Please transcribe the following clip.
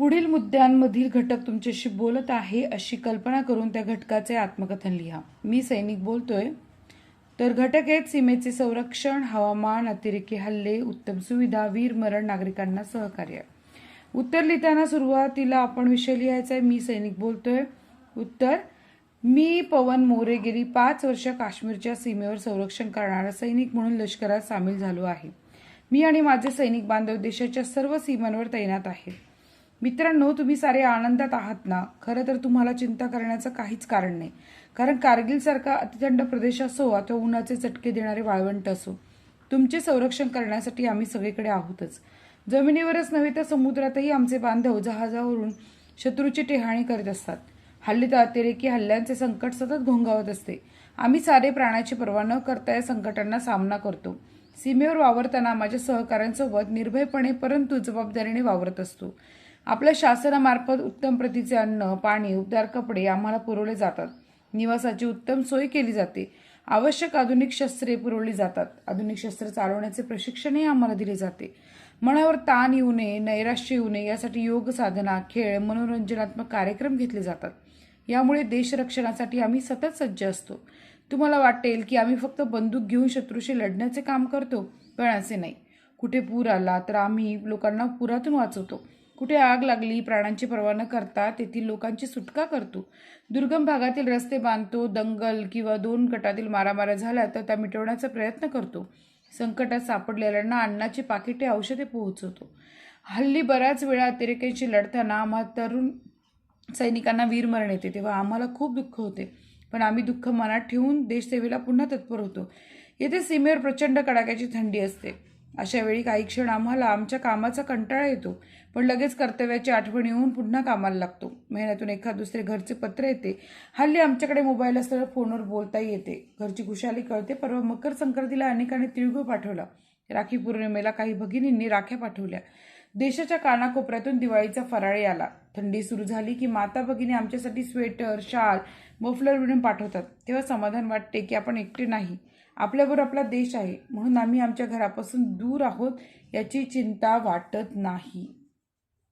पुढील मुद्द्यांमधील घटक तुमच्याशी बोलत आहे अशी कल्पना करून त्या घटकाचे आत्मकथन लिहा. मी सैनिक बोलतोय. तर घटक आहेत सीमेचे संरक्षण हवामान अतिरेकी हल्ले उत्तम सुविधा वीर मरण नागरिकांना सहकार्य. उत्तर लिहिताना सुरुवातीला आपण विषय लिहायचा आहे. मी सैनिक बोलतोय. उत्तर मी पवन मोरे गेली पाच वर्ष काश्मीरच्या सीमेवर संरक्षण करणारा सैनिक म्हणून लष्करात सामील झालो आहे. मी आणि माझे सैनिक बांधव देशाच्या सर्व सीमांवर तैनात आहेत मित्रांनो तुम्ही सारे आनंदात आहात ना? खरं तर तुम्हाला चिंता करण्याचं काहीच कारण नाही. कारण कारगिल सारखा अतिथंड प्रदेश असो अथवा उन्हाचे चटके देणारे वाळवंट असो तुमचे संरक्षण करण्यासाठी आम्ही सगळीकडे आहोतच. जमिनीवरच नव्हे तर समुद्रातही आमचे बांधव जहाजावरून शत्रूची टेहाणी करत असतात. हल्ली तर अतिरेकी हल्ल्यांचे संकट सतत घोंगावत असते. आम्ही सारे प्राण्याची पर्वा न करता या संकटांना सामना करतो. सीमेवर वावरताना माझ्या सहकाऱ्यांसोबत निर्भयपणे परंतु जबाबदारीने वावरत असतो. आपल्या शासनामार्फत उत्तम प्रतीचे अन्न पाणी उबदार कपडे आम्हाला पुरवले जातात. निवासाची उत्तम सोय केली जाते. आवश्यक आधुनिक शस्त्रे पुरवली जातात. आधुनिक शस्त्र चालवण्याचे प्रशिक्षणही आम्हाला दिले जाते. मनावर ताण येऊ नये नैराश्य येऊ नये यासाठी योग साधना खेळ मनोरंजनात्मक कार्यक्रम घेतले जातात. यामुळे देशरक्षणासाठी आम्ही सतत सज्ज असतो. तुम्हाला वाटेल की आम्ही फक्त बंदूक घेऊन शत्रूशी लढण्याचे काम करतो पण असे नाही. कुठे पूर आला तर आम्ही लोकांना पुरातून वाचवतो. कुठे आग लागली प्राणांची पर्वा न करता तेथील लोकांची सुटका करतो. दुर्गम भागातील रस्ते बांधतो दंगल किंवा दोन गटातील मारामाऱ्या झाल्या तर त्या मिटवण्याचा प्रयत्न करतो. संकटात सापडलेल्यांना अन्नाची पाकिटे औषधे पोहोचवतो. हल्ली बऱ्याच वेळा अतिरेक्यांशी लढताना आम्हा तरुण सैनिकांना वीरमरण येते तेव्हा आम्हाला खूप दुःख होते. पण आम्ही दुःख मनात ठेवून देशसेवेला पुन्हा तत्पर होतो. येथे सीमेवर प्रचंड कडाक्याची थंडी असते. अशा वेळी काही क्षण आम्हाला आमच्या कामाचा कंटाळा येतो पण लगेच कर्तव्याची आठवण येऊन पुन्हा कामाला लागतो. महिन्यातून एखाद दुसरे घरचे पत्र येते. हल्ली आमच्याकडे मोबाईल असल्यावर फोनवर बोलताही येते. घरची खुशाली कळते. परवा मकर संक्रांतीला अनेकांनी तिळगुळ पाठवला. राखी पौर्णिमेला काही भगिनींनी राख्या पाठवल्या. देशाच्या कानाकोपऱ्यातून दिवाळीचा फराळे आला. थंडी सुरू झाली की माता भगिनी आमच्यासाठी स्वेटर शाल मफलर विणून पाठवतात. तेव्हा समाधान वाटते की आपण एकटे नाही. आपल्याबरोबर आपला देश आहे. म्हणून आम्ही आमच्या घरापासून दूर आहोत याची चिंता वाटत नाही.